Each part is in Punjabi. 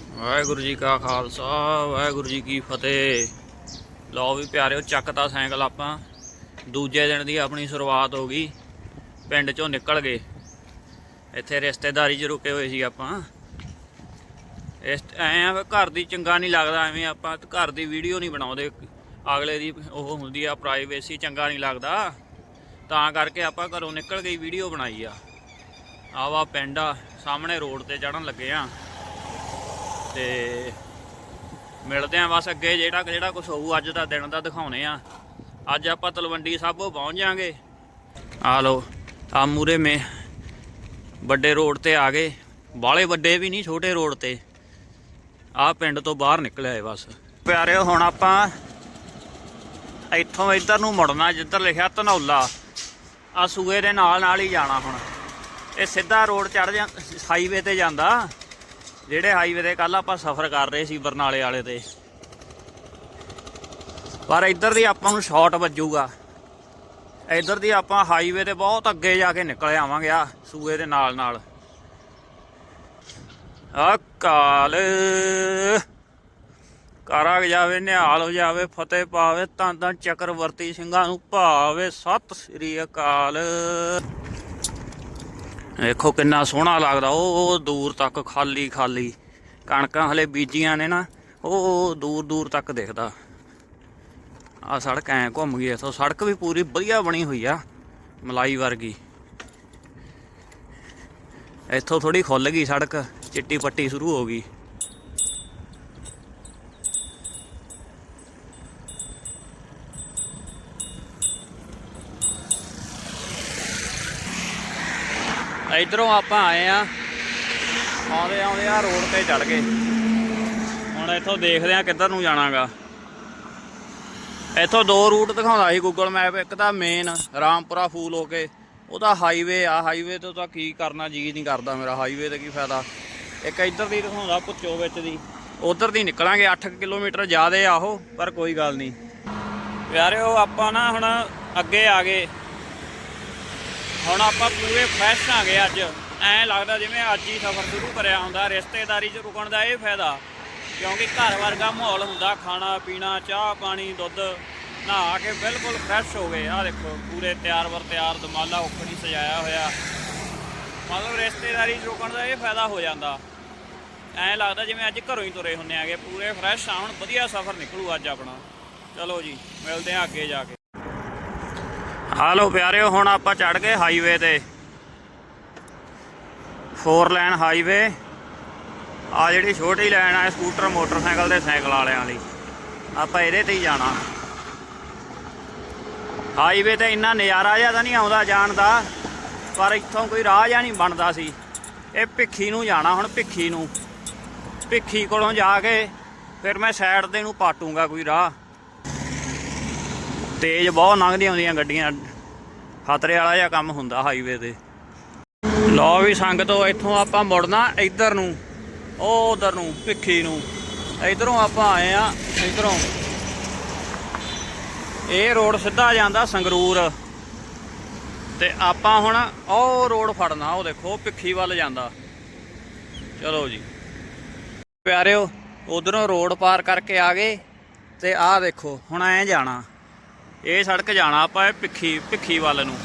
ਵਾਹਿਗੁਰੂ ਜੀ ਕਾ ਖਾਲਸਾ, ਵਾਹਿਗੁਰੂ ਜੀ ਕੀ ਫਤਿਹ। ਲਓ ਵੀ ਪਿਆਰਿਓ, ਚੱਕਤਾ ਸਾਈਕਲ ਆਪਾਂ। ਦੂਜੇ ਦਿਨ ਦੀ ਆਪਣੀ ਸ਼ੁਰੂਆਤ ਹੋ ਗਈ। ਪਿੰਡ ਚੋਂ ਨਿਕਲ ਗਏ। ਇੱਥੇ ਰਿਸ਼ਤੇਦਾਰੀ 'ਚ ਰੁਕੇ ਹੋਏ ਸੀ ਆਪਾਂ। ਇਸ ਐਂ ਘਰ ਦੀ ਚੰਗਾ ਨਹੀਂ ਲੱਗਦਾ, ਐਵੇਂ ਆਪਾਂ ਘਰ ਦੀ ਵੀਡੀਓ ਨਹੀਂ ਬਣਾਉਂਦੇ। ਅਗਲੇ ਦੀ ਉਹ ਹੁੰਦੀ ਆ ਪ੍ਰਾਈਵੇਸੀ ਚੰਗਾ ਨਹੀਂ ਲੱਗਦਾ। ਤਾਂ ਕਰਕੇ ਆਪਾਂ ਘਰੋਂ ਨਿਕਲ ਗਈ ਵੀਡੀਓ ਬਣਾਈ ਆ। ਆਵਾ ਪਿੰਡ ਆ, ਸਾਹਮਣੇ ਰੋਡ ਤੇ ਚੜਨ ਲੱਗੇ ਆ। ਤੇ ਮਿਲਦੇ ਆ ਬਸ ਅੱਗੇ ਜਿਹੜਾ ਜਿਹੜਾ ਕੁਝ ਹੋਊ, ਅੱਜ ਦਾ ਦਿਨ ਦਾ ਦਿਖਾਉਣੇ ਆ ਅੱਜ ਆਪਾਂ ਤਲਵੰਡੀ ਸਾਬੋ ਪਹੁੰਚ ਜਾਾਂਗੇ। ਆ ਲੋ ਆ ਮੂਰੇ ਮੇ ਵੱਡੇ ਰੋਡ ਤੇ ਆ ਗਏ। ਬਾਲੇ ਵੱਡੇ ਵੀ ਨਹੀਂ, ਛੋਟੇ ਰੋਡ ਤੇ। ਆ ਪਿੰਡ ਤੋਂ ਬਾਹਰ ਨਿਕਲਿਆ ਏ ਬਸ। ਪਿਆਰਿਓ, ਹੁਣ ਆਪਾਂ ਇੱਥੋਂ ਇੱਧਰ ਨੂੰ ਮੁੜਨਾ, ਜਿੱਧਰ ਲਿਖਿਆ ਧਨੌਲਾ। ਆ ਸੂਏ ਦੇ ਨਾਲ ਨਾਲ ਹੀ ਜਾਣਾ ਹੁਣ। ਇਹ ਸਿੱਧਾ ਰੋਡ ਚੜ ਜਾ ਹਾਈਵੇ ਤੇ ਜਾਂਦਾ। ਜਿਹੜੇ ਹਾਈਵੇ ਤੇ ਕੱਲ ਆਪਾਂ ਸਫ਼ਰ ਕਰ ਰਹੇ ਸੀ ਬਰਨਾਲੇ ਵਾਲੇ ਤੇ। ਪਰ ਇੱਧਰ ਦੀ ਆਪਾਂ ਨੂੰ ਸ਼ਾਰਟ ਵੱਜੂਗਾ। ਇੱਧਰ ਦੀ ਆਪਾਂ ਹਾਈਵੇ ਤੇ ਬਹੁਤ ਅੱਗੇ ਜਾ ਕੇ ਨਿਕਲ ਆਵਾਂਗੇ ਆ, ਸੂਏ ਦੇ ਨਾਲ ਨਾਲ। ਅਕਾਲ। ਕਾਲ ਜਾਵੇ, ਨਿਹਾਲ ਹੋ ਜਾਵੇ, ਫਤਿਹ ਪਾਵੇ, ਤਾਂ ਤਾਂ ਚੱਕਰਵਰਤੀ ਸਿੰਘਾਂ ਨੂੰ ਭਾਵੇ। ਸਤਿ ਸ੍ਰੀ ਅਕਾਲ। ਵੇਖੋ ਕਿੰਨਾ ਸੋਹਣਾ ਲੱਗਦਾ, ਉਹ ਦੂਰ ਤੱਕ ਖਾਲੀ ਖਾਲੀ ਕਣਕਾਂ ਹਲੇ ਬੀਜੀਆਂ ਨੇ ਨਾ, ਉਹ ਦੂਰ ਦੂਰ ਤੱਕ ਦਿਖਦਾ। ਆ ਸੜਕ ਐ ਘੁੰਮ ਗਈ ਇਥੋਂ, ਸੜਕ ਵੀ ਪੂਰੀ ਵਧੀਆ ਬਣੀ ਹੋਈ ਆ, ਮਲਾਈ ਵਰਗੀ। ਇੱਥੋਂ ਥੋੜੀ ਖੁੱਲ ਗਈ ਸੜਕ, ਚਿੱਟੀ ਪੱਟੀ ਸ਼ੁਰੂ ਹੋ ਗਈ। ਇਧਰੋਂ ਆਪਾਂ ਆਏ ਆ। ਆਉਂਦੇ ਆਉਂਦੇ ਆ ਰੋਡ ਤੇ ਚੜ ਗਏ ਹੁਣ ਇੱਥੋਂ ਦੇਖਦੇ ਆ ਕਿੱਧਰ ਨੂੰ ਜਾਣਾਗਾ। ਇੱਥੋਂ ਦੋ ਰੂਟ ਦਿਖਾਉਂਦਾ ਸੀ ਗੂਗਲ ਮੈਪ ਇੱਕ ਤਾਂ ਮੇਨ ਰਾਮਪੁਰਾ ਫੂਲ ਹੋ ਕੇ ਉਹਦਾ ਹਾਈਵੇ ਆ। ਹਾਈਵੇ ਤੋਂ ਤਾਂ ਕੀ ਕਰਨਾ ਜੀ ਨਹੀਂ ਕਰਦਾ ਮੇਰਾ। ਹਾਈਵੇ ਤੇ ਕੀ ਫਾਇਦਾ। ਇੱਕ ਇੱਧਰ ਦੀ ਦਿਖਾਉਂਦਾ ਪੁੱਚੋ ਵਿੱਚ ਦੀ। ਉਧਰ ਦੀ ਨਿਕਲਾਂਗੇ 8 ਕਿਲੋਮੀਟਰ ਜ਼ਿਆਦੇ ਆ ਉਹ, ਪਰ ਕੋਈ ਗੱਲ ਨਹੀਂ ਪਿਆਰਿਓ, ਆਪਾਂ ਨਾ ਹੁਣ ਅੱਗੇ ਆ ਗਏ। ਹੁਣ ਆਪਾਂ ਪੂਰੇ ਫਰੈਸ਼ ਆ ਅੱਜ। ਐਂ ਲੱਗਦਾ ਜਿਵੇਂ ਅੱਜ ਹੀ ਸਫ਼ਰ ਸ਼ੁਰੂ ਕਰਿਆ ਹੁੰਦਾ, ਰਿਸ਼ਤੇਦਾਰੀ 'ਚ ਰੁਕਣ ਦਾ ਇਹ ਫਾਇਦਾ। ਕਿਉਂਕਿ ਘਰ ਵਰਗਾ ਮਾਹੌਲ ਹੁੰਦਾ, ਖਾਣਾ, ਪੀਣਾ, ਚਾਹ, ਪਾਣੀ, ਦੁੱਧ, ਨਹਾ ਕੇ ਬਿਲਕੁਲ ਫਰੈਸ਼ ਹੋ ਗਏ। ਆਹ ਦੇਖੋ, ਪੂਰੇ ਤਿਆਰ ਵਰ ਤਿਆਰ, ਦਮਾਲਾ ਉੱਪਰ ਸਜਾਇਆ ਹੋਇਆ। ਮਤਲਬ ਰਿਸ਼ਤੇਦਾਰੀ 'ਚ ਰੁਕਣ ਦਾ ਇਹ ਫਾਇਦਾ ਹੋ ਜਾਂਦਾ। ਐਂ ਲੱਗਦਾ ਜਿਵੇਂ ਅੱਜ ਘਰੋਂ ਹੀ ਤੁਰੇ ਹੁੰਨੇ ਆਗੇ। ਪੂਰੇ ਫਰੈਸ਼ ਆ, ਹੁਣ ਵਧੀਆ ਸਫ਼ਰ ਨਿਕਲੂ ਅੱਜ ਆਪਣਾ। ਚਲੋ ਜੀ, ਮਿਲਦੇ ਆ ਅੱਗੇ ਜਾ ਕੇ। ਹਾਲੋ ਪਿਆਰਿਓ, ਹੁਣ ਆਪਾਂ ਚੜ ਗਏ ਹਾਈਵੇ ਤੇ। ਫੋਰ ਲਾਈਨ ਹਾਈਵੇ ਆ ਜਿਹੜੀ ਛੋਟੀ ਲਾਈਨ ਆ ਸਕੂਟਰ ਮੋਟਰਸਾਈਕਲ ਤੇ ਸਾਈਕਲ ਵਾਲਿਆਂ ਵਾਲੀ ਆਪਾਂ ਇਹਦੇ ਤੇ ਹੀ ਜਾਣਾ। ਹਾਈਵੇ ਤੇ ਇੰਨਾ ਨਜ਼ਾਰਾ ਜਿਹਾ ਤਾਂ ਨਹੀਂ ਆਉਂਦਾ ਜਾਣ ਦਾ, ਪਰ ਇੱਥੋਂ ਕੋਈ ਰਾਹ ਜਿਹਾ ਨਹੀਂ ਬਣਦਾ ਸੀ। ਇਹ ਭਿੱਖੀ ਨੂੰ ਜਾਣਾ ਹੁਣ, ਭਿੱਖੀ ਨੂੰ। ਭਿੱਖੀ ਕੋਲੋਂ ਜਾ ਕੇ ਫਿਰ ਮੈਂ ਸਾਈਡ ਤੇ ਨੂੰ ਪਾਟੂਗਾ ਕੋਈ ਰਾਹ। ਤੇਜ਼ ਬਹੁਤ ਲੰਘਦੀਆਂ ਹੁੰਦੀਆਂ ਗੱਡੀਆਂ। ਖਤਰੇ ਵਾਲਾ ਜਿਹਾ ਕੰਮ ਹੁੰਦਾ ਹਾਈਵੇ ਤੇ। ਲਓ ਵੀ ਸੰਗਤੋ ਇੱਥੋਂ ਆਪਾਂ ਮੁੜਨਾ ਇੱਧਰ ਨੂੰ, ਉਹ ਉਧਰ ਨੂੰ, ਭਿੱਖੀ ਨੂੰ। ਇਧਰੋਂ ਆਪਾਂ ਆਏ ਆ ਇਧਰੋਂ। ਇਹ ਰੋਡ ਸਿੱਧਾ ਜਾਂਦਾ ਸੰਗਰੂਰ। ਤੇ ਆਪਾਂ ਹੁਣ ਉਹ ਰੋਡ ਫੜਨਾ, ਉਹ ਦੇਖੋ, ਭਿੱਖੀ ਵੱਲ ਜਾਂਦਾ। ਚਲੋ ਜੀ। ਪਿਆਰਿਓ, ਉਧਰੋਂ ਰੋਡ ਪਾਰ ਕਰਕੇ ਆ ਗਏ ਤੇ ਆਹ ਦੇਖੋ, ਹੁਣ ਐ ਜਾਣਾ। ਇਹ ਸੜਕ ਜਾਣਾ ਆਪਾਂ ਭਿੱਖੀ ਭਿੱਖੀ ਵੱਲ ਨੂੰ।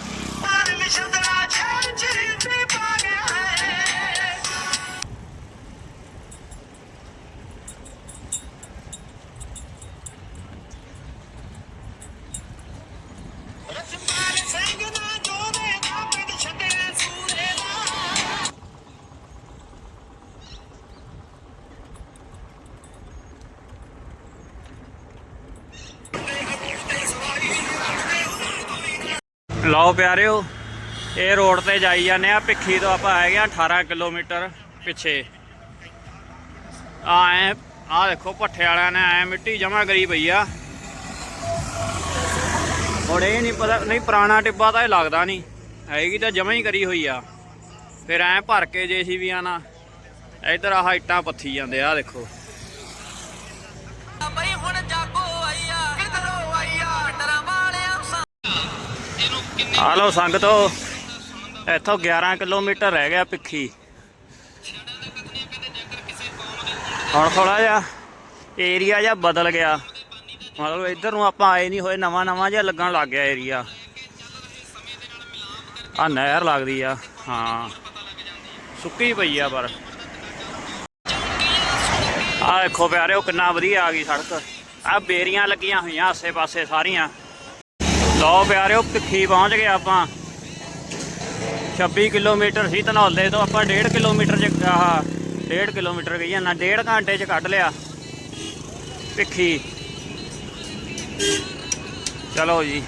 ਲਓ ਪਿਆਰਿਓ, ਇਹ ਰੋਡ ਤੇ ਜਾਈ ਜਾਂਦੇ ਆ, ਭਿੱਖੀ ਤੋਂ ਆਪਾਂ ਆ ਗਏ ਆ 18 ਕਿਲੋਮੀਟਰ ਪਿੱਛੇ। ਆ ਆ ਦੇਖੋ ਪੱਠੇ ਵਾਲਿਆਂ ਨੇ ਐ ਮਿੱਟੀ ਜਮਾ ਕਰੀ ਪਈ ਆ। ਹੁਣ ਇਹ ਨਹੀਂ ਪਤਾ, ਨਹੀਂ ਪੁਰਾਣਾ ਟਿੱਬਾ ਤਾਂ ਇਹ ਲੱਗਦਾ ਨਹੀਂ, ਹੈਗੀ ਤਾਂ ਜਮਾ ਹੀ ਕਰੀ ਹੋਈ ਆ। ਫਿਰ ਐ ਭਰ ਕੇ ਜੇਸੀਬੀਆਂ ਨਾਲ, ਇਧਰ ਆਹ ਇੱਟਾਂ ਪੱਥੀ ਜਾਂਦੇ ਆ ਦੇਖੋ। ਆ ਲਓ ਸੰਗਤੋ ਇੱਥੋਂ 11 ਕਿਲੋਮੀਟਰ ਰਹਿ ਗਿਆ ਭਿੱਖੀ। ਹੁਣ ਥੋੜਾ ਜਿਹਾ ਏਰੀਆ ਜਿਹਾ ਬਦਲ ਗਿਆ। ਮਤਲਬ ਇੱਧਰ ਨੂੰ ਆਪਾਂ ਆਏ ਨਹੀਂ ਹੋਏ, ਨਵਾਂ ਨਵਾਂ ਜਿਹਾ ਲੱਗਣ ਲੱਗ ਗਿਆ ਏਰੀਆ ਆ ਨਹਿਰ ਲੱਗਦੀ ਆ, ਹਾਂ। ਸੁੱਕੀ ਪਈ ਆ ਪਰ। ਆ ਦੇਖੋ ਪਿਆਰਿਓ ਕਿੰਨਾ ਵਧੀਆ ਆ ਗਈ ਸੜਕ। ਆ ਬੇਰੀਆਂ ਲੱਗੀਆਂ ਹੋਈਆਂ ਆਸੇ-ਪਾਸੇ ਸਾਰੀਆਂ। ਲਓ ਪਿਆਰਿਓ, ਭਿੱਖੀ ਪਹੁੰਚ ਗਏ ਆਪਾਂ। 26 ਕਿਲੋਮੀਟਰ ਸੀ ਧਨੌਲੇ ਤੋਂ, ਆਪਾਂ 1.5 ਕਿਲੋਮੀਟਰ ਚ, ਆਹ 1.5 ਕਿਲੋਮੀਟਰ ਗਈ ਨਾ 1.5 ਘੰਟੇ ਚ ਕੱਢ ਲਿਆ। ਭਿੱਖੀ। ਚਲੋ ਜੀ,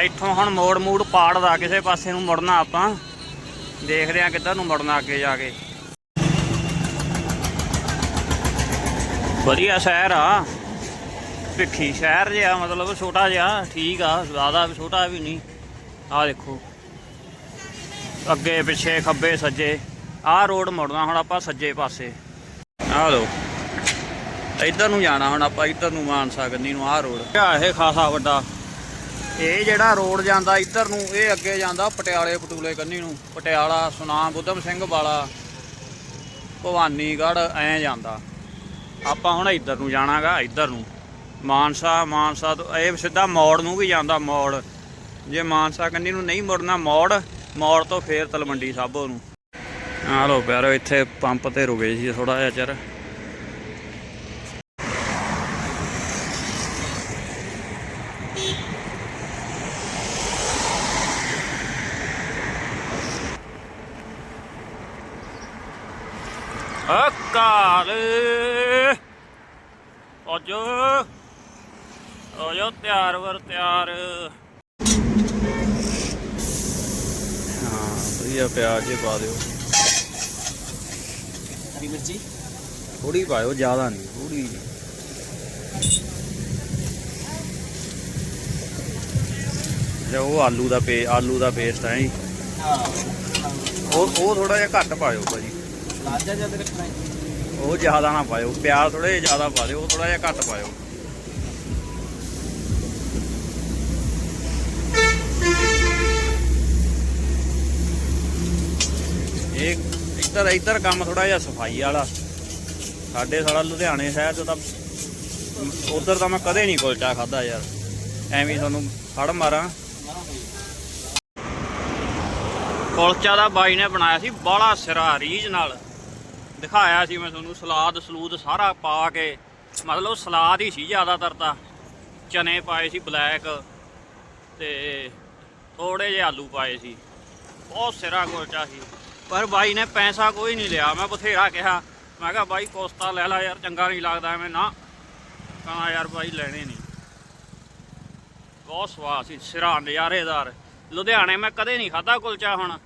ਇੱਥੋਂ ਹੁਣ ਮੋੜ ਮੂੜ ਪਾੜ ਦਾ ਕਿਸੇ ਪਾਸੇ ਨੂੰ ਮੁੜਨਾ ਆਪਾਂ। ਦੇਖਦੇ ਆ ਕਿੱਧਰ ਨੂੰ ਮੁੜਨਾ ਅੱਗੇ ਜਾ ਕੇ। ਵਧੀਆ ਸ਼ਹਿਰ ਆ। ਭਿੱਖੀ ਸ਼ਹਿਰ ਜਿਹਾ, ਮਤਲਬ ਛੋਟਾ ਜਿਹਾ, ਠੀਕ ਆ, ਜ਼ਿਆਦਾ ਵੀ ਛੋਟਾ ਵੀ ਨਹੀਂ। ਆਹ ਦੇਖੋ। ਅੱਗੇ ਪਿੱਛੇ ਖੱਬੇ ਸੱਜੇ। ਆਹ ਰੋਡ ਮੁੜਨਾ ਹੁਣ ਆਪਾਂ ਸੱਜੇ ਪਾਸੇ। ਆਹ ਲੋ ਇੱਧਰ ਨੂੰ ਜਾਣਾ ਹੁਣ ਆਪਾਂ, ਇੱਧਰ ਨੂੰ ਮਾਨਸਾ ਕੰਨੀ ਨੂੰ ਆਹ ਰੋਡ। ਆ ਇਹ ਖਾਸਾ ਵੱਡਾ। ਇਹ ਜਿਹੜਾ ਰੋਡ ਜਾਂਦਾ ਇੱਧਰ ਨੂੰ, ਇਹ ਅੱਗੇ ਜਾਂਦਾ ਪਟਿਆਲੇ ਪਟੂਲੇ ਕੰਨੀ ਨੂੰ। ਪਟਿਆਲਾ, ਸੁਨਾਮ ਬੁੱਧਮ ਸਿੰਘ ਵਾਲਾ, ਭਵਾਨੀਗੜ੍ਹ ਐ ਜਾਂਦਾ। ਆਪਾਂ ਹੁਣ ਇੱਧਰ ਨੂੰ ਜਾਣਾਗਾ, ਇੱਧਰ ਨੂੰ। ਮਾਨਸਾ ਮਾਨਸਾ ਤੋਂ ਇਹ ਸਿੱਧਾ ਮੋੜ ਨੂੰ ਵੀ ਜਾਂਦਾ ਮੋੜ। ਜੇ ਮਾਨਸਾ ਕੰਨੀ ਨੂੰ ਨਹੀਂ ਮੁੜਨਾ ਮੋੜ ਮੋੜ ਤੋਂ ਫੇਰ ਤਲਵੰਡੀ ਸਾਬੋ ਨੂੰ। ਆ ਲੋ ਪਿਆਰੋ, ਇੱਥੇ ਪੰਪ ਤੇ ਰੁਕੇ ਸੀ ਥੋੜਾ ਜਿਹਾ ਚਿਰ। ਅਕਾਲ। ਅਜੋ ਅਜੋ ਤਿਆਰ ਵਰ ਤਿਆਰ। ਹਾਂ ਵਧੀਆ ਪਿਆਜ਼ ਜੇ ਪਾ ਦਿਓ। ਹਰੀ ਮਿਰਚੀ? ਥੋੜੀ ਪਾਇਓ ਜ਼ਿਆਦਾ ਨਹੀਂ ਥੋੜੀ ਜੇ ਉਹ ਆਲੂ ਦਾ ਪੇ ਆਲੂ ਦਾ ਪੇਸਟ ਹੈ ਜੀ। ਹਾਂ। ਉਹ ਉਹ ਥੋੜਾ ਜਿਹਾ ਘੱਟ ਪਾਇਓ ਭਾਜੀ। ਲਾਜਾ ਜਦ ਰੱਖਣਾ ਹੈ। ਉਹ ਜ਼ਿਆਦਾ ਨਾ ਪਾਇਓ ਪਿਆਜ਼ ਥੋੜੇ ਜਿਹਾ ਜ਼ਿਆਦਾ ਪਾ ਦਿਓ ਉਹ ਥੋੜਾ ਜਿਹਾ ਘੱਟ ਪਾਇਓ। ਇਹ ਇੱਧਰ ਇੱਧਰ ਕੰਮ ਥੋੜਾ ਜਿਹਾ ਸਫ਼ਾਈ ਵਾਲਾ। ਸਾਡੇ ਸਾਲਾ ਲੁਧਿਆਣੇ ਸ਼ਹਿਰ ਚ ਤਾਂ ਉਧਰ ਤਾਂ ਮੈਂ ਕਦੇ ਨਹੀਂ ਕੁਲਚਾ ਖਾਦਾ ਯਾਰ। ਐਵੇਂ ਤੁਹਾਨੂੰ ਫੜ ਮਾਰਾਂ। ਕੁਲਚਾ ਦਾ ਬਾਈ ਨੇ ਬਣਾਇਆ ਸੀ ਬਾਲਾ ਸਿਰਾ ਰੀਝ ਨਾਲ। ਦਿਖਾਇਆ ਸੀ ਮੈਂ ਤੁਹਾਨੂੰ, ਸਲਾਦ ਸਲੂਦ ਸਾਰਾ ਪਾ ਕੇ। ਮਤਲਬ ਸਲਾਦ ਹੀ ਸੀ ਜ਼ਿਆਦਾਤਰ ਤਾਂ। ਚਨੇ ਪਾਏ ਸੀ ਬਲੈਕ ਤੇ ਥੋੜੇ ਜਿਹੇ ਆਲੂ ਪਾਏ ਸੀ। ਬਹੁਤ ਸਿਰਾ ਕੁਲਚਾ ਸੀ। ਪਰ ਬਾਈ ਨੇ ਪੈਸਾ ਕੋਈ ਨਹੀਂ ਲਿਆ। ਮੈਂ ਬਥੇਰਾ ਕਿਹਾ। ਮੈਂ ਕਿਹਾ, ਬਾਈ, ਕੋਸਤਾ ਲੈ ਲੈ ਯਾਰ, ਚੰਗਾ ਨਹੀਂ ਲੱਗਦਾ ਐਵੇਂ ਨਾ। ਕਹਾਂ ਯਾਰ ਬਾਈ, ਲੈਣੇ ਨਹੀਂ। ਬਹੁਤ ਸਵਾਦ ਸੀ, ਸਿਰਾ ਨਜ਼ਾਰੇਦਾਰ। ਲੁਧਿਆਣੇ ਮੈਂ ਕਦੇ ਨਹੀਂ ਖਾਦਾ ਕੁਲਚਾ ਹੁਣ,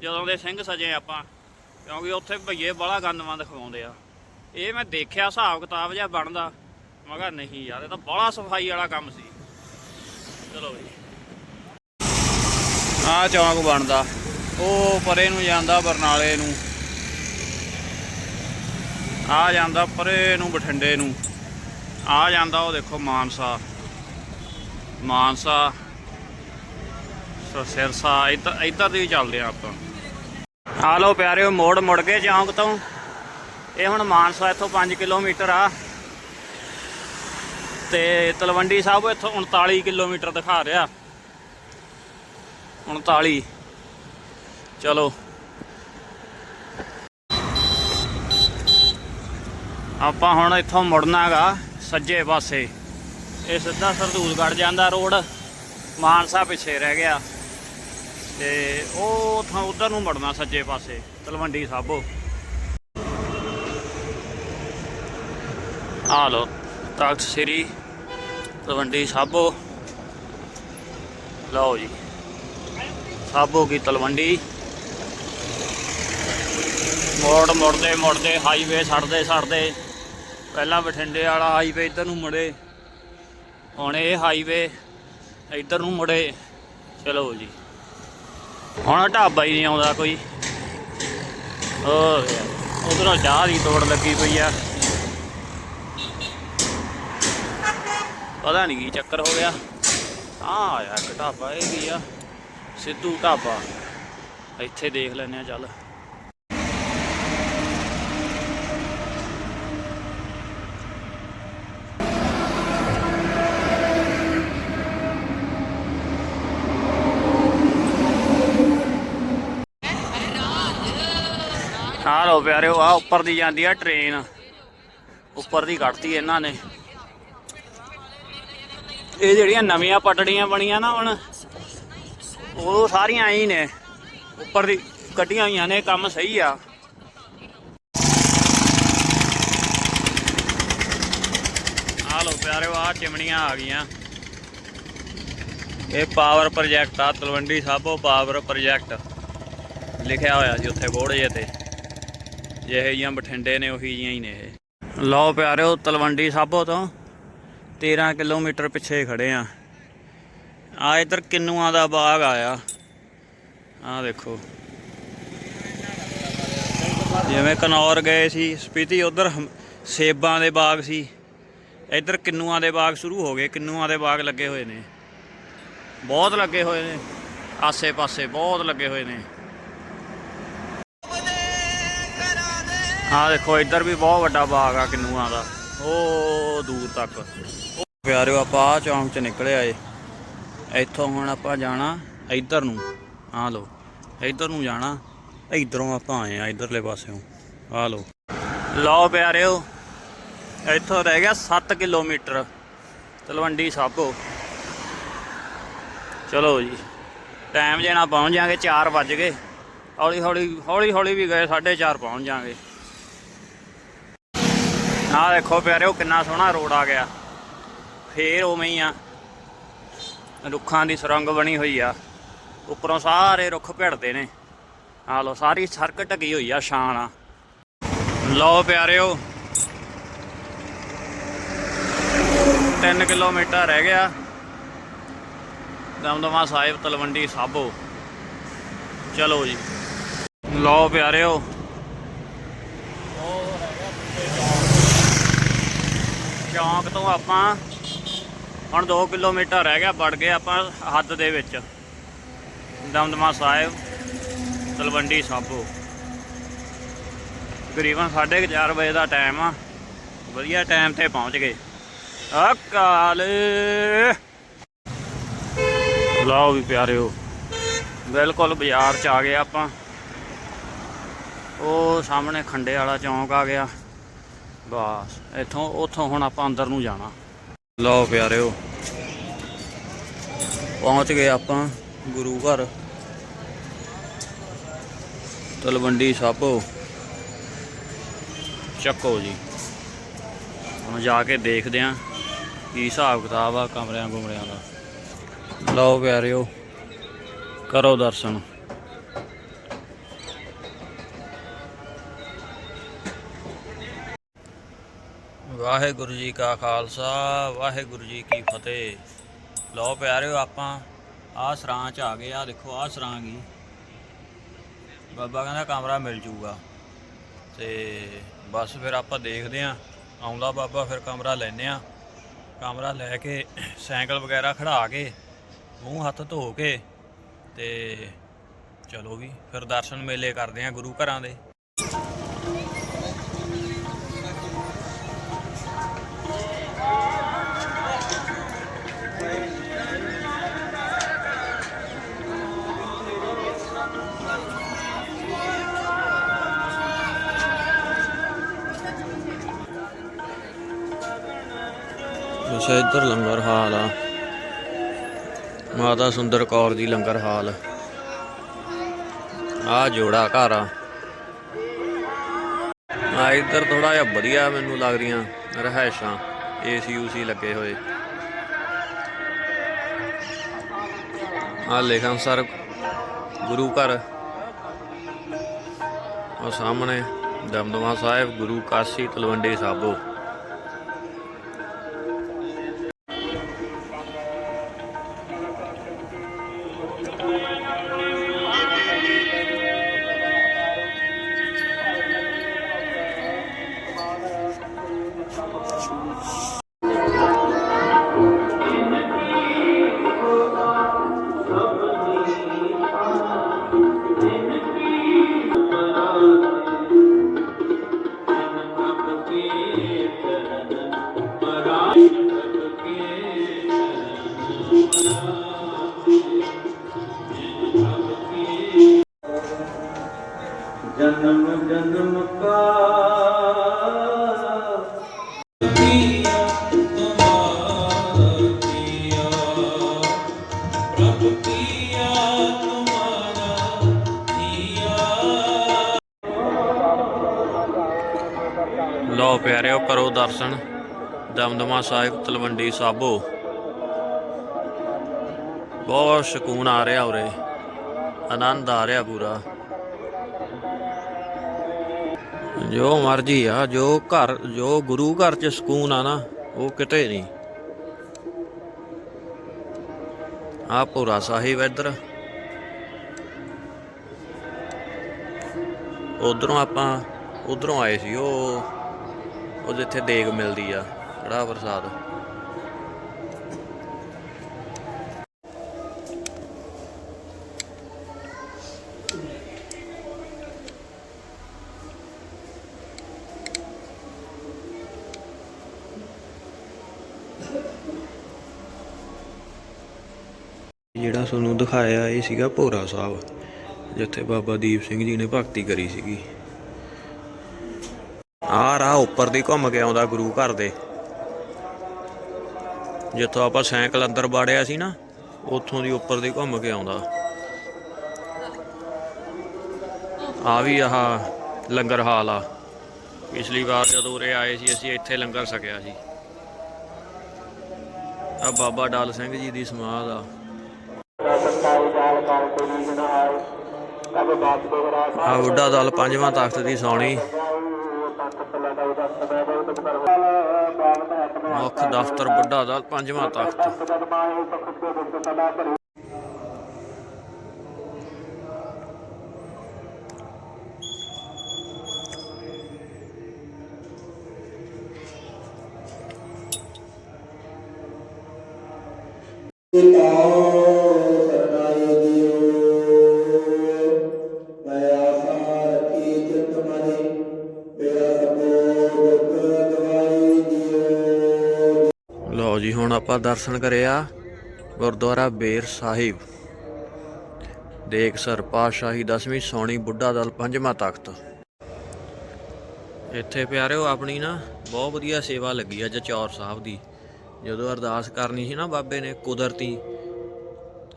ਜਦੋਂ ਦੇ ਸਿੰਘ ਸਜੇ ਆਪਾਂ, ਕਿਉਂਕਿ ਉੱਥੇ ਭਈਏ ਬੜਾ ਗੰਦਮੰਦ ਖਵਾਉਂਦੇ ਆ। ਇਹ ਮੈਂ ਦੇਖਿਆ, ਹਿਸਾਬ ਕਿਤਾਬ ਜਿਹਾ ਬਣਦਾ। ਮੈਂ ਕਿਹਾ, ਨਹੀਂ ਯਾਰ, ਇਹ ਤਾਂ ਬੜਾ ਸਫ਼ਾਈ ਵਾਲਾ ਕੰਮ ਸੀ। ਚਲੋ ਬਈ। ਆ ਚੌਂਕ ਬਣਦਾ। ਉਹ ਪਰੇ ਨੂੰ ਜਾਂਦਾ ਬਰਨਾਲੇ ਨੂੰ। ਆ ਜਾਂਦਾ ਪਰੇ ਨੂੰ, ਬਠਿੰਡੇ ਨੂੰ। ਆ ਜਾਂਦਾ ਉਹ ਦੇਖੋ ਮਾਨਸਾ। ਮਾਨਸਾ, ਸੋ, ਸਿਰਸਾ ਇੱਧਰ ਇੱਧਰ ਦੀ ਚੱਲਦੇ ਆ ਆਪਾਂ। ਆ ਲੋ ਪਿਆਰਿਓ, ਮੋੜ ਮੁੜ ਕੇ ਚੌਂਕ ਤੋਂ। ਇਹ ਹੁਣ ਮਾਨਸਾ ਇੱਥੋਂ 5 ਕਿਲੋਮੀਟਰ ਆ। ਤੇ ਤਲਵੰਡੀ ਸਾਹਿਬ ਇੱਥੋਂ 39 ਕਿਲੋਮੀਟਰ ਦਿਖਾ ਰਿਹਾ। 39 ਚਲੋ। ਆਪਾਂ ਹੁਣ ਇੱਥੋਂ ਮੁੜਨਾਗਾ ਸੱਜੇ ਪਾਸੇ। ਇਹ ਸਿੱਧਾ ਸਰਦੂਲਗੜ੍ਹ ਜਾਂਦਾ ਰੋਡ। ਮਾਨਸਾ ਪਿੱਛੇ ਰਹਿ ਗਿਆ। ਤੇ ਉਹ ਉਥਾਂ ਉਧਰ ਨੂੰ ਮੁੜਨਾ ਸੱਜੇ ਪਾਸੇ, ਤਲਵੰਡੀ ਸਾਬੋ। ਆ ਲੋ ਤਖਤ ਸ੍ਰੀ ਤਲਵੰਡੀ ਸਾਬੋ। ਲਓ ਜੀ, ਸਾਬੋ ਕੀ ਤਲਵੰਡੀ। ਮੋੜ ਮੁੜਦੇ ਮੁੜਦੇ ਹਾਈਵੇ ਛੱਡਦੇ ਛੱਡਦੇ ਪਹਿਲਾਂ ਬਠਿੰਡੇ ਵਾਲਾ ਹਾਈਵੇ ਇੱਧਰ ਨੂੰ ਮੁੜੇ, ਹੁਣ ਇਹ ਹਾਈਵੇ ਇੱਧਰ ਨੂੰ ਮੁੜੇ, ਚਲੋ ਜੀ। ਹੁਣ ਢਾਬਾ ਹੀ ਨਹੀਂ ਆਉਂਦਾ ਕੋਈ। ਹੋਰ ਉਧਰੋਂ ਚਾਹ ਦੀ ਤੋੜ ਲੱਗੀ ਪਈ ਆ। ਪਤਾ ਨਹੀਂ ਕੀ ਚੱਕਰ ਹੋ ਗਿਆ। ਆ ਆਇਆ ਇੱਕ ਢਾਬਾ ਇਹ ਕੀ ਆ, ਸਿੱਧੂ ਢਾਬਾ। ਇੱਥੇ ਦੇਖ ਲੈਨੇ ਆ ਚੱਲ। ਲਓ ਪਿਆਰਿਓ ਆ ਉੱਪਰ ਦੀ ਜਾਂਦੀ ਆ ਟ੍ਰੇਨ ਉੱਪਰ ਦੀ ਕੱਢਤੀ ਇਹਨਾਂ ਨੇ। ਇਹ ਜਿਹੜੀਆਂ ਨਵੀਆਂ ਪਟੜੀਆਂ ਬਣੀਆਂ ਨਾ ਹੁਣ, ਉਹ ਸਾਰੀਆਂ ਆਈ ਨੇ। ਉੱਪਰ ਦੀ ਕੱਢੀਆਂ ਹੋਈਆਂ ਨੇ, ਕੰਮ ਸਹੀ ਆ। ਆ ਲਓ ਪਿਆਰਿਓ ਆ ਚਿਮਣੀਆਂ ਆ ਗਈਆਂ। ਇਹ ਪਾਵਰ ਪ੍ਰੋਜੈਕਟ ਆ, ਤਲਵੰਡੀ ਸਾਬੋ ਪਾਵਰ ਪ੍ਰੋਜੈਕਟ ਲਿਖਿਆ ਹੋਇਆ ਸੀ ਉੱਥੇ ਬੋਰਡ ਜੇ ਤੇ। ਜਿਹੇ ਜੀਆਂ ਬਠਿੰਡੇ ਨੇ, ਉਹੀ ਜੀਆਂ ਹੀ ਨੇ ਇਹ। ਲਓ ਪਿਆਰਿਓ, ਤਲਵੰਡੀ ਸਾਬੋ ਤੋਂ 13 ਕਿਲੋਮੀਟਰ ਪਿੱਛੇ ਖੜੇ ਆ। ਆ ਇਧਰ ਕਿੰਨੂਆਂ ਦਾ ਬਾਗ ਆਇਆ। ਆ ਦੇਖੋ ਜਿਵੇਂ ਕਨੌਰ ਗਏ ਸੀ, ਸਪੀਤੀ ਉਧਰ ਸੇਬਾਂ ਦੇ ਬਾਗ ਸੀ। ਇੱਧਰ ਕਿੰਨੂਆਂ ਦੇ ਬਾਗ ਸ਼ੁਰੂ ਹੋ ਗਏ, ਕਿੰਨੂਆਂ ਦੇ ਬਾਗ ਲੱਗੇ ਹੋਏ ਨੇ। ਬਹੁਤ ਲੱਗੇ ਹੋਏ ਨੇ। ਆਸੇ ਪਾਸੇ ਬਹੁਤ ਲੱਗੇ ਹੋਏ ਨੇ। ਆ ਦੇਖੋ, ਇੱਧਰ ਵੀ ਬਹੁਤ ਵੱਡਾ ਬਾਗ ਆ ਕਿੰਨੂਆਂ ਦਾ। ਉਹ ਦੂਰ ਤੱਕ। ਉਹ ਪਿਆਰਿਓ, ਆਪਾਂ ਆ ਚੌਂਕ ਚ ਨਿਕਲੇ ਆਏ। ਇੱਥੋਂ ਹੁਣ ਆਪਾਂ ਜਾਣਾ ਇੱਧਰ ਨੂੰ। ਆ ਲੋ ਇੱਧਰ ਨੂੰ ਜਾਣਾ। ਇੱਧਰੋਂ ਆਪਾਂ ਆਏ ਆ ਇੱਧਰਲੇ ਪਾਸਿਓਂ। ਆ ਲੋ ਲਓ ਪਿਆਰਿਓ, ਇੱਥੋਂ ਰਹਿ ਗਿਆ 7 ਕਿਲੋਮੀਟਰ। ਤਲਵੰਡੀ ਸਾਬੋ। ਚਲੋ ਜੀ ਟਾਈਮ ਜੇ ਪਹੁੰਚ ਜਾਾਂਗੇ 4 ਵੱਜ ਗਏ। ਹੌਲੀ ਹੌਲੀ ਹੌਲੀ ਹੌਲੀ ਵੀ ਗਏ 4:30 ਪਹੁੰਚ ਜਾਾਂਗੇ। ਆਹ ਦੇਖੋ ਪਿਆਰਿਓ ਕਿੰਨਾ ਸੋਹਣਾ ਰੋਡ ਆ ਗਿਆ। ਫੇਰ ਉਵੇਂ ਹੀ ਆ। ਰੁੱਖਾਂ ਦੀ ਸੁਰੰਗ ਬਣੀ ਹੋਈ ਆ। ਉੱਪਰੋਂ ਸਾਰੇ ਰੁੱਖ ਭਿੜਦੇ ਨੇ। ਆ ਲੋ ਸਾਰੀ ਸੜਕ ਢਕੀ ਹੋਈ ਆ ਸ਼ਾਨ ਆ ਲਓ ਪਿਆਰਿਓ 3 ਕਿਲੋਮੀਟਰ ਰਹਿ ਗਿਆ। ਦਮਦਮਾ ਸਾਹਿਬ ਤਲਵੰਡੀ ਸਾਬੋ। ਚਲੋ ਜੀ। ਲਓ ਪਿਆਰਿਓ ਚੌਂਕ ਤੋਂ ਆਪਾਂ ਹੁਣ 2 ਕਿਲੋਮੀਟਰ ਰਹਿ ਗਿਆ, ਵੜ ਗਏ ਆਪਾਂ ਹੱਦ ਦੇ ਵਿੱਚ। ਦਮਦਮਾ ਸਾਹਿਬ, ਤਲਵੰਡੀ ਸਾਬੋ। ਤਕਰੀਬਨ 4:30 ਵਜੇ ਦਾ ਟਾਈਮ ਆ। ਵਧੀਆ ਟਾਈਮ ਤੇ ਪਹੁੰਚ ਗਏ। ਅਕਾਲ। ਲਓ ਵੀ ਪਿਆਰਿਓ, ਬਿਲਕੁਲ ਬਾਜ਼ਾਰ ਚ ਆ ਗਏ ਆਪਾਂ। ਉਹ ਸਾਹਮਣੇ ਖੰਡੇ ਵਾਲਾ ਚੌਂਕ ਆ ਗਿਆ। ਬਸ। ਇੱਥੋਂ ਉੱਥੋਂ ਹੁਣ ਆਪਾਂ ਅੰਦਰ ਨੂੰ ਜਾਣਾ। ਲਓ ਪਿਆਰਿਓ ਪਹੁੰਚ ਗਏ ਆਪਾਂ ਗੁਰੂ ਘਰ। ਤਲਵੰਡੀ ਸਾਬੋ ਚੱਕੋ ਜੀ। ਹੁਣ ਜਾ ਕੇ ਦੇਖਦੇ ਆਂ ਕੀ ਹਿਸਾਬ ਕਿਤਾਬ ਆ ਕਮਰਿਆਂ ਗੁਮਰਿਆਂ ਦਾ। ਲਓ ਪਿਆਰਿਓ ਕਰੋ ਦਰਸ਼ਨ। ਵਾਹਿਗੁਰੂ ਜੀ ਕਾ ਖਾਲਸਾ, ਵਾਹਿਗੁਰੂ ਜੀ ਕੀ ਫਤਿਹ। ਲਓ ਪਿਆਰਿਓ ਆਪਾਂ ਆਹ ਸਰਾਂ ਚ ਆ ਗਏ ਆ ਦੇਖੋ, ਆਹ ਸਰਾਂ ਗਈ ਬਾਬਾ ਕਹਿੰਦਾ ਕਮਰਾ ਮਿਲ ਜੂਗਾ। ਤੇ ਬਸ ਫਿਰ ਆਪਾਂ ਦੇਖਦੇ ਆਂ, ਆਉਂਦਾ ਬਾਬਾ ਫਿਰ ਕਮਰਾ ਲੈਨੇ ਆ। ਕਮਰਾ ਲੈ ਕੇ ਸਾਈਕਲ ਵਗੈਰਾ ਖੜਾ ਕੇ, ਮੂੰਹ ਹੱਥ ਧੋ ਕੇ ਤੇ ਚਲੋ ਵੀ ਫਿਰ ਦਰਸ਼ਨ ਮੇਲੇ ਕਰਦੇ ਆਂ ਗੁਰੂ ਘਰਾਂ ਦੇ। ਅੱਛਾ, ਇੱਧਰ ਲੰਗਰ ਹਾਲ ਆ। ਮਾਤਾ ਸੁੰਦਰ ਕੌਰ ਦੀ ਲੰਗਰ ਹਾਲ। ਆ ਜੋੜਾ ਘਰ ਆ। ਆ ਥੋੜਾ ਜਿਹਾ ਵਧੀਆ ਮੈਨੂੰ ਲੱਗ ਰਹੀਆਂ ਰਹਿائشਾਂ ਏਸੀ ਯੂਸੀ ਲੱਗੇ ਹੋਏ। ਆ ਲੇਖਾਂ ਸਰ, ਗੁਰੂ ਘਰ। ਉਹ ਸਾਹਮਣੇ ਦਮਦਮਾ ਸਾਹਿਬ, ਗੁਰੂ ਕਾਸ਼ੀ ਤਲਵੰਡੀ ਸਾਬੋ। ਜਨਮ ਪਿਆ ਤੁਮਾਰਾ ਕਰੋ ਦਰਸ਼ਨ। ਦਮਦਮਾ ਸਾਹਿਬ ਤਲਵੰਡੀ ਸਾਬੋ। ਬਹੁਤ ਸਕੂਨ ਆ ਰਿਹਾ ਉਰੇ। ਆਨੰਦ ਆ ਰਿਹਾ ਪੂਰਾ। ਜੋ ਮਰਜ਼ੀ ਆ, ਜੋ ਘਰ, ਜੋ ਗੁਰੂ ਘਰ ਚ ਸਕੂਨ ਆ ਨਾ, ਉਹ ਕਿਤੇ ਨਹੀਂ। ਆ ਪੂਰਾ ਸਾਹਿਬ ਇੱਧਰ। ਉਧਰੋਂ ਆਪਾਂ, ਉਧਰੋਂ ਆਏ ਸੀ ਉਹ ਉਹ ਜਿੱਥੇ ਦੇਗ ਮਿਲਦੀ ਆ ਕੜਾ ਪ੍ਰਸਾਦ ਜਿਹੜਾ ਤੁਹਾਨੂੰ ਦਿਖਾਇਆ ਇਹ ਸੀਗਾ ਭੋਰਾ ਸਾਹਿਬ, ਜਿੱਥੇ ਬਾਬਾ ਦੀਪ ਸਿੰਘ ਜੀ ਨੇ ਭਗਤੀ ਕਰੀ ਸੀਗੀ। ਆਹ ਰਾਹ ਉੱਪਰ ਦੀ ਘੁੰਮ ਕੇ ਆਉਂਦਾ ਗੁਰੂ ਘਰ ਦੇ। ਜਿੱਥੋਂ ਆਪਾਂ ਸਾਈਕਲ ਅੰਦਰ ਬਾੜਿਆ ਸੀ ਨਾ, ਉੱਥੋਂ ਦੀ ਉੱਪਰ ਦੀ ਘੁੰਮ ਕੇ ਆਉਂਦਾ। ਆ ਵੀ ਆਹ ਲੰਗਰ ਹਾਲ ਆ। ਪਿਛਲੀ ਵਾਰ ਜਦੋਂ ਉਰੇ ਆਏ ਸੀ, ਅਸੀਂ ਇੱਥੇ ਲੰਗਰ ਸਕਿਆ ਸੀ। ਆ ਬਾਬਾ ਡਾਲ ਸਿੰਘ ਜੀ ਦੀ ਸਮਾਧ ਆ। ਆ ਬੁੱਢਾ ਦਲ ਪੰਜਵਾਂ ਤਖਤ ਦੀ ਸੌਣੀ। ਮੁੱਖ ਦਫ਼ਤਰ ਬੁੱਢਾ ਦਲ ਪੰਜਵਾਂ ਤਖਤ। ਲਓ ਆਪਾਂ ਦਰਸ਼ਨ ਕਰਿਆ ਗੁਰਦੁਆਰਾ ਬੇਰ ਸਾਹਿਬ। ਦੇਖ ਸਰ, ਪਾਤਸ਼ਾਹੀ ਦਸਵੀਂ ਸੋਣੀ ਬੁੱਢਾ ਦਲ ਪੰਜਵਾਂ ਤਖਤ। ਇੱਥੇ ਪਿਆਰਿਓ, ਆਪਣੀ ਨਾ ਬਹੁਤ ਵਧੀਆ ਸੇਵਾ ਲੱਗੀ ਆ ਚੌਰ ਸਾਹਿਬ ਦੀ। ਜਦੋਂ ਅਰਦਾਸ ਕਰਨੀ ਸੀ ਨਾ ਬਾਬੇ ਨੇ ਕੁਦਰਤੀ,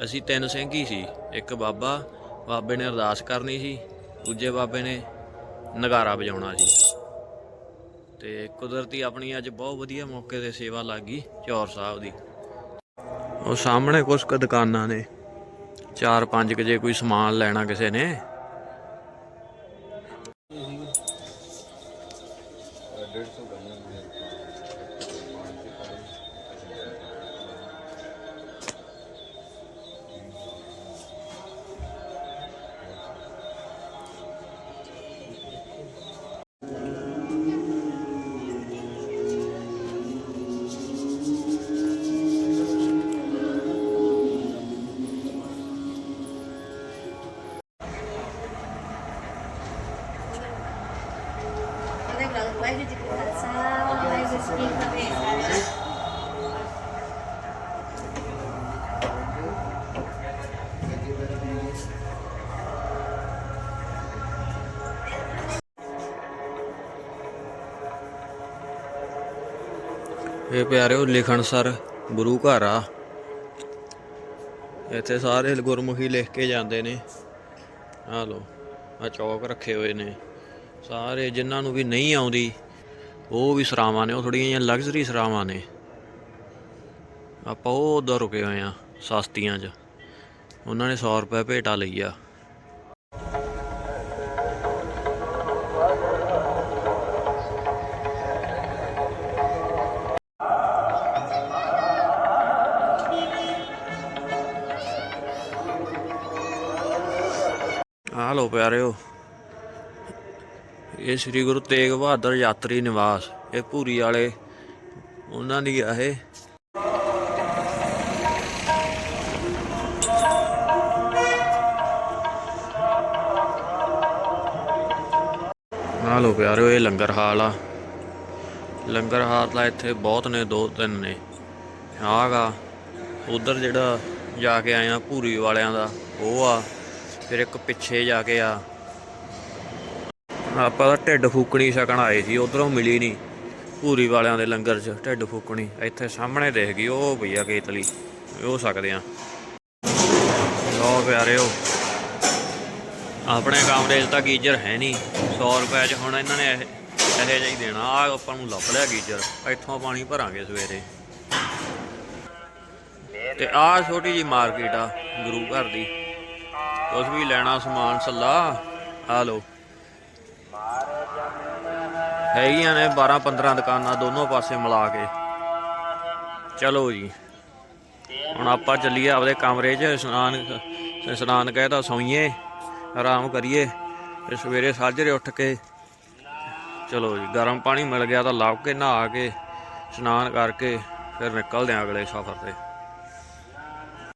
ਅਸੀਂ ਤਿੰਨ ਸਿੰਘ ਹੀ ਸੀ, ਇੱਕ ਬਾਬਾ, ਬਾਬੇ ਨੇ ਅਰਦਾਸ ਕਰਨੀ ਸੀ, ਦੂਜੇ ਬਾਬੇ ਨੇ ਨਗਾਰਾ ਵਜਾਉਣਾ ਸੀ। ਤੇ ਕੁਦਰਤੀ ਆਪਣੀ ਅੱਜ ਬਹੁਤ ਵਧੀਆ ਮੌਕੇ ਤੇ ਸੇਵਾ ਲੱਗ ਗਈ ਚੌਰ ਸਾਹਿਬ ਦੀ। ਉਹ ਸਾਹਮਣੇ ਕੁਝ ਕੁ ਦੁਕਾਨਾਂ ਨੇ, ਚਾਰ ਪੰਜ ਕੁ ਜੇ ਕੋਈ ਸਮਾਨ ਲੈਣਾ ਕਿਸੇ ਨੇ। ਇਹ ਪਿਆਰਿਓ ਲਿਖਣ ਸਰ ਗੁਰੂ ਘਰ ਆ। ਇੱਥੇ ਸਾਰੇ ਗੁਰਮੁਖੀ ਲਿਖ ਕੇ ਜਾਂਦੇ ਨੇ। ਆ ਲੋ ਆ ਚੌਕ ਰੱਖੇ ਹੋਏ ਨੇ। ਸਾਰੇ ਜਿਨ੍ਹਾਂ ਨੂੰ ਵੀ ਨਹੀਂ ਆਉਂਦੀ, ਉਹ ਵੀ ਸਰਾਵਾਂ ਨੇ, ਉਹ ਥੋੜੀਆਂ ਜਿਹੀਆਂ ਲਗਜ਼ਰੀ ਸਰਾਵਾਂ ਨੇ। ਆਪਾਂ ਉਹ ਉਧਰ ਰੁਕੇ ਹੋਏ ਆ ਸਸਤੀਆਂ 'ਚ। ਉਹਨਾਂ ਨੇ 100 ਰੁਪਏ ਭੇਟਾ ਲਈ ਆ। ਇਹ ਸ੍ਰੀ ਗੁਰੂ ਤੇਗ ਬਹਾਦਰ ਯਾਤਰੀ ਨਿਵਾਸ, ਇਹ ਭੂਰੀ ਵਾਲੇ ਉਹਨਾਂ ਦੀ ਆ ਇਹ। ਆ ਲੋ ਪਿਆਰਿਓ, ਇਹ ਲੰਗਰ ਹਾਲ ਆ। ਲੰਗਰ ਹਾਲ ਤਾਂ ਇੱਥੇ ਬਹੁਤ ਨੇ, ਦੋ ਤਿੰਨ ਨੇ। ਆਗਾ ਉਧਰ ਜਿਹੜਾ ਜਾ ਕੇ ਆਇਆ ਭੂਰੀ ਵਾਲਿਆਂ ਦਾ, ਉਹ ਆ। ਫਿਰ ਇੱਕ ਪਿੱਛੇ ਜਾ ਕੇ ਆ। ਆਪਾਂ ਤਾਂ ਢਿੱਡ ਫੂਕਣੀ ਛਕਣ ਆਏ ਸੀ, ਉਧਰੋਂ ਮਿਲੀ ਨਹੀਂ ਭੂਰੀ ਵਾਲਿਆਂ ਦੇ ਲੰਗਰ 'ਚ ਢਿੱਡ ਫੂਕਣੀ, ਇੱਥੇ ਸਾਹਮਣੇ ਦੇਖ ਗਈ, ਉਹ ਭਈਆ ਕੇਤਲੀ, ਉਹ ਸਕਦੇ ਆ। ਲੋ ਪਿਆਰਿਓ, ਆਪਣੇ ਕਮਰੇ 'ਚ ਤਾਂ ਗੀਜ਼ਰ ਹੈ ਨਹੀਂ 100 ਰੁਪਏ 'ਚ ਹੁਣ ਇਹਨਾਂ ਨੇ ਇਹ, ਇਹੋ ਜਿਹਾ ਹੀ ਦੇਣਾ ਆ ਆਪਾਂ ਨੂੰ ਲੱਭ ਲਿਆ ਗੀਜਰ, ਇੱਥੋਂ ਪਾਣੀ ਭਰਾਂਗੇ ਸਵੇਰੇ। ਤੇ ਆ ਛੋਟੀ ਜੀ ਮਾਰਕੀਟ ਆ, ਗੁਰੂ ਘਰ ਦੀ ਕੁਝ ਵੀ ਲੈਣਾ ਸਮਾਨ, ਸੱਲਾ ਆ ਲੋ ਹੈਗੀਆਂ ਨੇ 12 15 ਦੁਕਾਨਾਂ ਦੋਨੋਂ ਪਾਸੇ ਮਿਲਾ ਕੇ। ਚਲੋ ਜੀ। ਹੁਣ ਆਪਾਂ ਚੱਲੀਏ ਆਪਦੇ ਕਮਰੇ 'ਚ, ਇਸ਼ਨਾਨ ਇਸ਼ਨਾਨ ਕਹਿਦਾ ਸੌਈਏ, ਆਰਾਮ ਕਰੀਏ, ਤੇ ਸਵੇਰੇ ਸਾਜਰੇ ਉੱਠ ਕੇ ਚਲੋ ਜੀ, ਗਰਮ ਪਾਣੀ ਮਿਲ ਗਿਆ ਤਾਂ ਲਾਭ ਕੇ ਨਹਾ ਕੇ, ਇਸ਼ਨਾਨ ਕਰਕੇ ਫਿਰ ਨਿਕਲਦੇ ਆਂ ਅਗਲੇ ਸਫ਼ਰ ਤੇ।